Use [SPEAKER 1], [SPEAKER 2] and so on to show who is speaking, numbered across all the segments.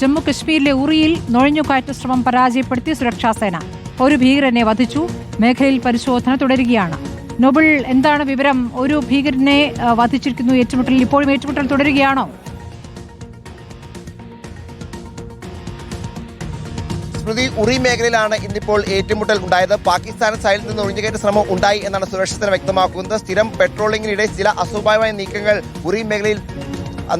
[SPEAKER 1] ജമ്മു കശ്മീരിലെ ഉറിയിൽ നുഴഞ്ഞുകയറ്റ ശ്രമം പരാജയപ്പെടുത്തി സുരക്ഷാസേന. ഒരു ഭീകരനെ വധിച്ചു. മേഖലയിൽ പരിശോധന തുടരുകയാണ്. നൊബിൾ എന്താണ് വിവരം? ഒരു ഭീകരനെ വധിച്ചിരിക്കുന്നു. ഏറ്റുമുട്ടൽ ഇപ്പോഴും ഏറ്റുമുട്ടൽ തുടരുകയാണോ?
[SPEAKER 2] സ്മൃതി ഉറി മേഖലയിലാണ് ഇന്നിപ്പോൾ ഏറ്റുമുട്ടൽ ഉണ്ടായത്. പാകിസ്ഥാൻ സൈഡിൽ നിന്ന് ഒഴിഞ്ഞുകയറ്റ ശ്രമം ഉണ്ടായി എന്നാണ് സുരക്ഷാ സേന വ്യക്തമാക്കുന്നത്. സ്ഥിരം പെട്രോളിംഗിനിടെ ചില അസ്വാഭാവികമായ നീക്കങ്ങൾ ഉറി മേഖലയിൽ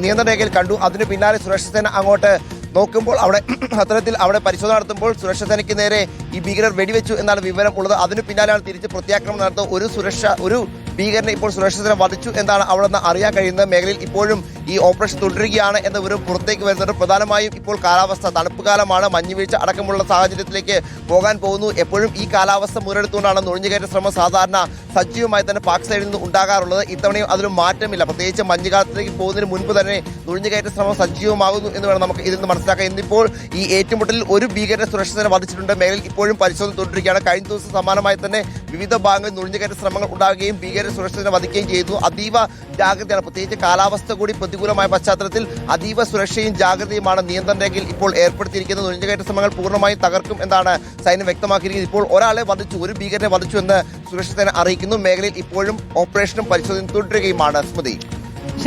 [SPEAKER 2] നിയന്ത്രണ രേഖയിൽ കണ്ടു. അതിനു പിന്നാലെ സുരക്ഷാ അങ്ങോട്ട് നോക്കുമ്പോൾ അവിടെ അത്തരത്തിൽ അവിടെ പരിശോധന നടത്തുമ്പോൾ സുരക്ഷാ സേനയ്ക്ക് നേരെ ഈ ഭീകരർ വെടിവെച്ചു എന്നാണ് വിവരം ഉള്ളത്. അതിന് പിന്നാലെയാണ് തിരിച്ച് പ്രത്യാക്രമണം നടത്തുന്നത്. ഒരു സുരക്ഷ ഒരു ഭീകരനെ ഇപ്പോൾ സുരക്ഷാ സേന വധിച്ചു എന്നാണ് അവിടെ നിന്ന് അറിയാൻ കഴിയുന്നത്. മേഖലയിൽ ഇപ്പോഴും ഈ ഓപ്പറേഷൻ തുടരുകയാണ് എന്ന വിവരം പുറത്തേക്ക് വരുന്നുണ്ട്. പ്രധാനമായും ഇപ്പോൾ കാലാവസ്ഥ തണുപ്പ് കാലമാണ് മഞ്ഞുവീഴ്ച അടക്കമുള്ള സാഹചര്യത്തിലേക്ക് പോകാൻ പോകുന്നു. എപ്പോഴും ഈ കാലാവസ്ഥ മുതലെടുത്തുകൊണ്ടാണ് നുഴഞ്ഞുകയറ്റ ശ്രമം സാധാരണ സജീവമായി തന്നെ പാക് സൈഡിൽ നിന്ന് ഉണ്ടാകാറുള്ളത്. ഇത്തവണയും അതിലും മാറ്റമില്ല. പ്രത്യേകിച്ച് മഞ്ഞുകാലത്തിലേക്ക് പോകുന്നതിന് മുൻപ് തന്നെ നുഴഞ്ഞുകയറ്റ ശ്രമം സജീവമാകുന്നു എന്ന് വേണം നമുക്ക് ഇതിൽ നിന്ന് മനസ്സിലാക്കാം. ഇന്നിപ്പോൾ ഈ ഏറ്റുമുട്ടലിൽ ഒരു ഭീകര സുരക്ഷ വധിച്ചിട്ടുണ്ട് മേഖലയിൽ ഇപ്പോഴും പരിശോധന തുടരുകയാണ്. കഴിഞ്ഞ ദിവസം സമാനമായി തന്നെ വിവിധ ഭാഗങ്ങളിൽ നുഴഞ്ഞുകയറ്റ ശ്രമങ്ങൾ ഉണ്ടാകുകയും ഭീകര സുരക്ഷ വധിക്കുകയും ചെയ്തു. അതീവ ജാഗ്രതയാണ്. പ്രത്യേകിച്ച് കാലാവസ്ഥ കൂടി പ്രതികൂലമായ പശ്ചാത്തലത്തിൽ അതീവ സുരക്ഷയും ജാഗ്രതയുമാണ് നിയന്ത്രണ രേഖയിൽ ഇപ്പോൾ ഏർപ്പെടുത്തിയിരിക്കുന്നത്. നുഴഞ്ഞുകയറ്റ ശ്രമങ്ങൾ പൂർണമായും തകർക്കും എന്നാണ് സൈന്യം വ്യക്തമാക്കിയിരിക്കുന്നത്. ഇപ്പോൾ ഒരാളെ വധിച്ചു ഒരു ഭീകരനെ വധിച്ചു എന്ന് സുരക്ഷസേന അറിയിക്കുന്നു. മേഖലയിൽ ഇപ്പോഴും ഓപ്പറേഷനും പരിശോധനയും തുടരുകയുമാണ്. സ്മൃതി.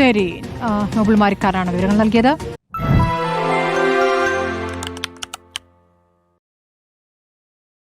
[SPEAKER 1] ശരി നോബിൾ മാരിക്കാരാണ് വിവരങ്ങൾ നൽകിയത്.